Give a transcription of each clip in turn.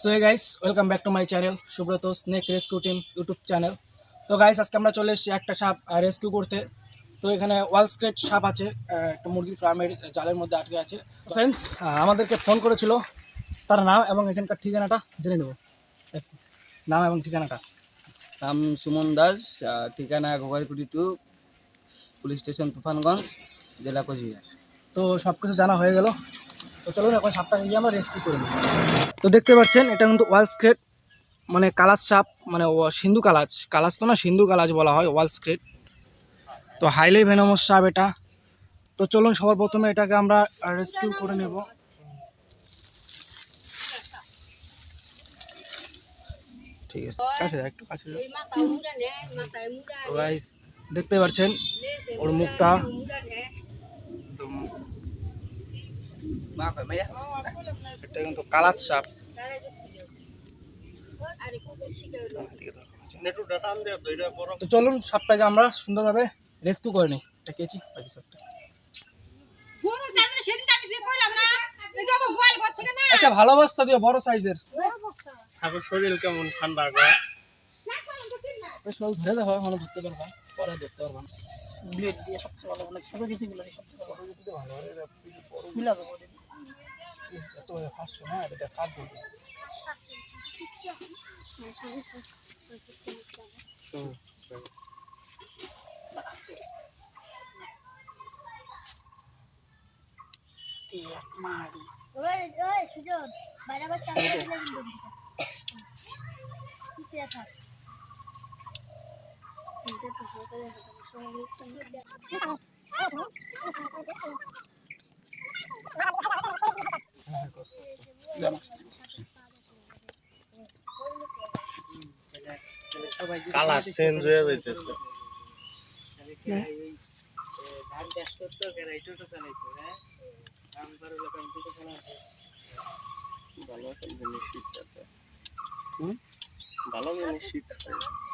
So hey guys welcome back to my channel Subrata snake rescue team YouTube channel তো guys আজকে আমরা চলে এসেছি একটা সাপ রেস্কিউ করতে। তো এখানে ওয়াল স্ক্রেট সাপ আছে একটা মুরগির ফার্মের জালের মধ্যে আটকে আছে। ফ্রেন্ডস আমাদেরকে ফোন করেছিল তার নাম এবং এখানকার ঠিকানাটা জেনে নেব। নাম এবং ঠিকানাটা। নাম সুমন দাস ঠিকানা Gogaikuti two police station Tufanganj জেলা কোচবিহার। তো সব কিছু জানা হয়ে গেল। তো চলুন এখন সাপটা নিয়ে আমরা রেস্কিউ করে নিই তো দেখতে পাচ্ছেন, এটা কিন্তু ওয়াল স্ক্রেট মানে কালাজ সাপ মানে সিন্ধু কালাজ কালাজ তো না, সিন্ধু কালাজ বলা হয়, ওয়াল স্ক্রেট। তো হাইলি ভেনামস সাপ এটা। তো চলুন, সবার প্রথমে এটাকে আমরা রেস্কিউ করে নেব। ঠিক আছে একটু। দেখতে পাচ্ছেন, ওর মুখটা। এটা কিন্তু কালাজ সাপ। তো চলুন সাপটাকে আমরা সুন্দরভাবে রেস্কিউ করে নিই। এটা কেছি বাকি সাপটা। একটা ভালো বস্তা দিও বড় সাইজের। ঠাকুর শরীর কেমন ঠান্ডা ধরে ধরতে পারবা পরে দেখতে পারবা ব্লেড দিয়ে সবচেয়ে ভালো মানে ছোট কিছুগুলো দিয়ে সবচেয়ে ভালো। কিছু ভালো খুলে দেবো দেবো মারি কালার চেঞ্জ হয়ে যাইতেছে ভালো একটা জিনিস শিখতেছে হুম? ভালো জিনিস শিখতেছে বড় করে কেটিস হুম পরে আর থেকে ফাঁকা হয়ে গেল। নিয়ে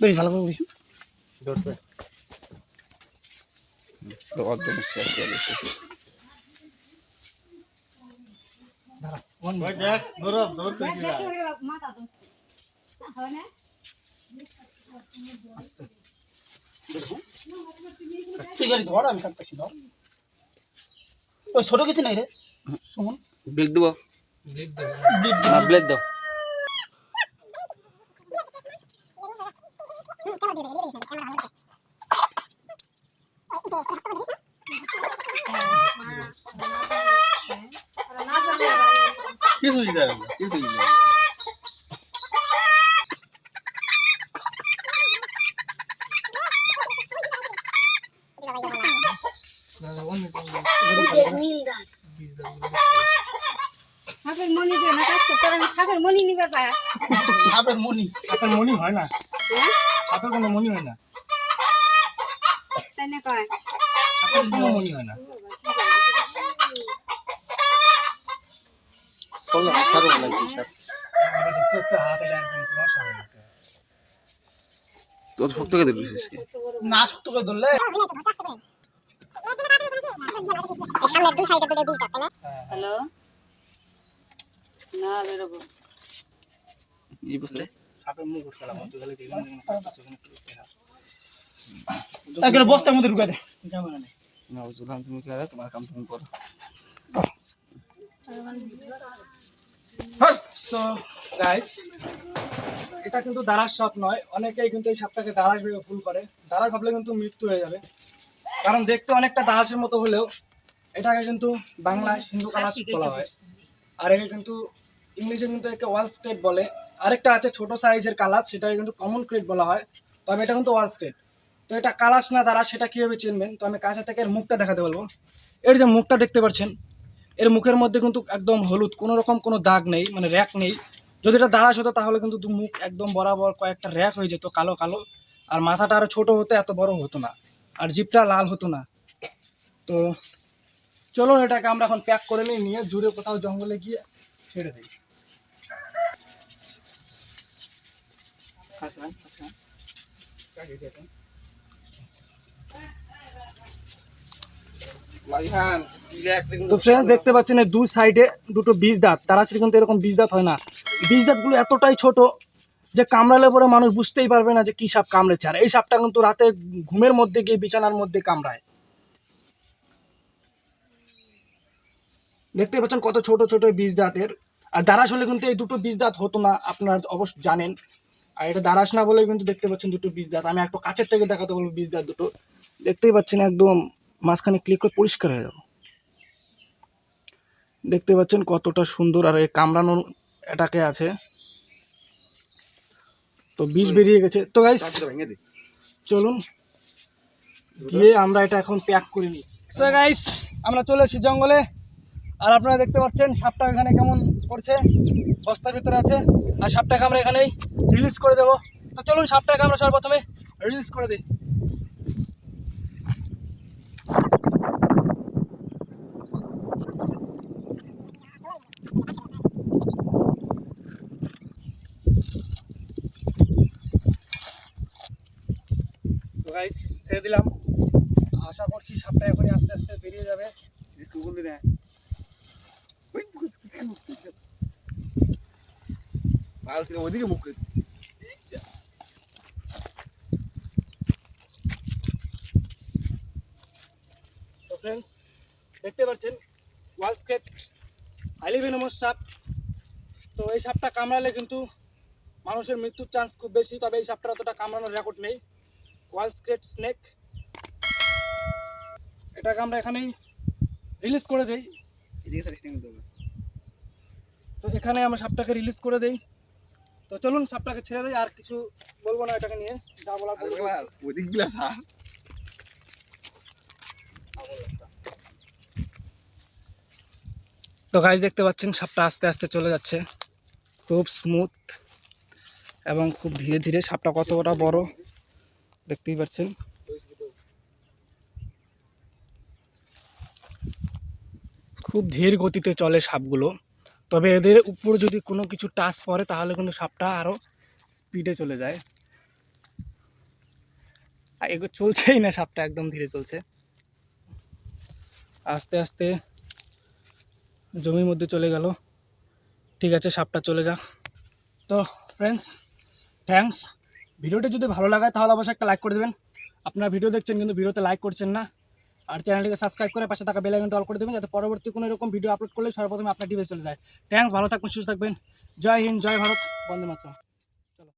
বেশ ভালো করে বুঝি ধরছে। একদম শেষ হয়ে গেছে। তুই গাড়ি ধর আমি কাটতেছি ধর। ওই ছোট কিছু নাই রে সুমন। ব্লেড দেবো। ব্লেড না ব্লেড দাও। কিছুই দেবে না কিছুই দেবে না। মনি দিয়ে না। কাজ করতে হবে মনি নিবে পায় সাপের মনি সাপের মনি হয় না। সাপের কোনো মনি হয় না। তাই না কয়? সাপের কোনো মনি হয় না। নাকি এটা একদম রসা হয়ে গেছে তোর শক্ত করে দিবি শেষকে না শক্ত করে ধরলে? হ্যালো? না বেরোবো। এই বুঝলে সাপের মুখ উঠে গেলাম তুই যেখানে যেখানে দেখা একবারে বস্তার মধ্যে ঢুকে দে। নেই। না বুঝলাম তুমি কি হবে তোমার কাম তুমি করো। সো গাইস এটা কিন্তু দাঁড়ার সাপ নয়। অনেকেই কিন্তু এই সাপটাকে দাঁড়াস ভেবে ভুল করে। দাঁড়াস ভাবলে কিন্তু মৃত্যু হয়ে যাবে। কারণ দেখতে অনেকটা দাঁড়াসের মতো হলেও এটাকে কিন্তু বাংলায় সিন্ধু কালাচ বলা হয়। আর একে কিন্তু ইংলিশে কিন্তু একে ওয়াল স্ক্রেট বলে। আরেকটা আছে ছোট সাইজের কালাচ সেটাকে কিন্তু কমন ক্রেট বলা হয়। তবে এটা কিন্তু ওয়াল স্ক্রেট তো তো এটা কালাস না দ্বারা সেটা কীভাবে চিনবেন? তো আমি কাছে থেকে এর মুখটা দেখাতে বলব। এর যে মুখটা দেখতে পাচ্ছেন এর মুখের মধ্যে কিন্তু একদম হলুদ কোনো রকম কোনো দাগ নেই মানে র্যাক নেই। যদি এটা দাঁড়াস হতো তাহলে কিন্তু মুখ একদম বরাবর কয়েকটা র্যাক হয়ে যেত কালো কালো। আর মাথাটা আরও ছোটো হতো এত বড় হতো না আর জিপটা লাল হতো না। তো চলো এটাকে আমরা এখন প্যাক করে নিই নিয়ে জুড়ে কোথাও জঙ্গলে গিয়ে ছেড়ে দিই। হাসান, হাসান। তো ফ্রেন্ডস দেখতে পাচ্ছেন দুই সাইডে দুটো বীজ দাঁত। তারাছির কিন্তু এরকম বীজ দাঁত হয় না। বীজ দাঁতগুলো এতটাই ছোট যে কামড়ালে পরে মানুষ বুঝতেই পারবে না যে কি সাপ কামড়েছে। আর এই সাপটা কিন্তু রাতে ঘুমের মধ্যে গিয়ে বিছানার মধ্যে কামড়ায়। দেখতে পাচ্ছেন কত ছোট ছোট বীজ দাঁতের। আর দারাস হলে কিন্তু এই দুটো বীজ দাঁত হতো না, আপনারা অবশ্য জানেন। আর এটা দারাস না বলে কিন্তু দেখতে পাচ্ছেন দুটো বীজ দাঁত। আমি একটু কাছের থেকে দেখাতে বলব বীজ দাঁত দুটো। দেখতেই পাচ্ছেন একদম মাঝখানে ক্লিক করে পরিষ্কার হয়ে যাব। দেখতে পাচ্ছেন কতটা সুন্দর আর এই কামড়ানোর এটাকে আছে। তো বিষ বেরিয়ে গেছে। তো গাইস চলুন। গিয়ে আমরা এটা এখন প্যাক করে নিই। সো গাইস আমরা চলে এসেছি জঙ্গলে। আর আপনারা দেখতে পাচ্ছেন সাপটা এখানে কেমন করছে বস্তার ভিতরে আছে। আর সাপটাকে আমরা এখানেই রিলিজ করে দেবো। তো চলুন সাপটাকে আমরা সর্বপ্রথমে রিলিজ করে দিই। গাইস ছেড়ে দিলাম। আশা করছি সাপটা এখনই আস্তে আস্তে বেরিয়ে যাবে। ওদিকে মুখ ফ্রেন্ডস দেখতে পাচ্ছেন ওয়াল স্কেট সাপ। তো এই সাপটা কামড়ালে কিন্তু মানুষের মৃত্যুর চান্স খুব বেশি তবে এই সাপটার অতটা কামড়ানোর রেকর্ড নেই। ওয়াল স্কেট স্নেক এটাকে আমরা এখানেই রিলিজ করে দেই। তো এখানে আমরা সাপটাকে রিলিজ করে দেই। তো চলুন সাপটাকে ছেড়ে দেই আর কিছু বলব না এটাকে নিয়ে। যা বলার বলে দিচ্ছি। ওদিকগুলা সাপ তো গাইজ দেখতে পাচ্ছেন, সাপটা আস্তে আস্তে চলে যাচ্ছে। খুব স্মুথ এবং খুব ধীরে ধীরে। সাপটা কতটা বড়, দেখতেই পাচ্ছেন। খুব ধীর গতিতে চলে সাপগুলো। তবে এদের উপর যদি কোনো কিছু টাচ পড়ে, তাহলে কিন্তু সাপটা আরও স্পিডে চলে যায়। এগুলো চলছেই না সাপটা, একদম ধীরে চলছে। আস্তে আস্তে জমির মধ্যে চলে গেল। ঠিক আছে, সাপটা চলে যাক। তো ফ্রেন্ডস থ্যাঙ্কস ভিডিওটা যদি ভালো লাগে তাহলে অবশ্যই একটা লাইক করে দেবেন। আপনারা ভিডিও দেখছেন কিন্তু ভিডিওতে লাইক করছেন না। আর চ্যানেলটিকে সাবস্ক্রাইব করে পাশে থাকা বেল অল করে দেবেন যাতে পরবর্তী কোনো এরকম ভিডিও আপলোড করলে সর্বপ্রথমে আপনার ডিভাইস চলে যায়। থ্যাঙ্কস ভালো থাকবেন, সুস্থ থাকবেন। জয় হিন্দ, জয় ভারত, বন্দে মাতরম।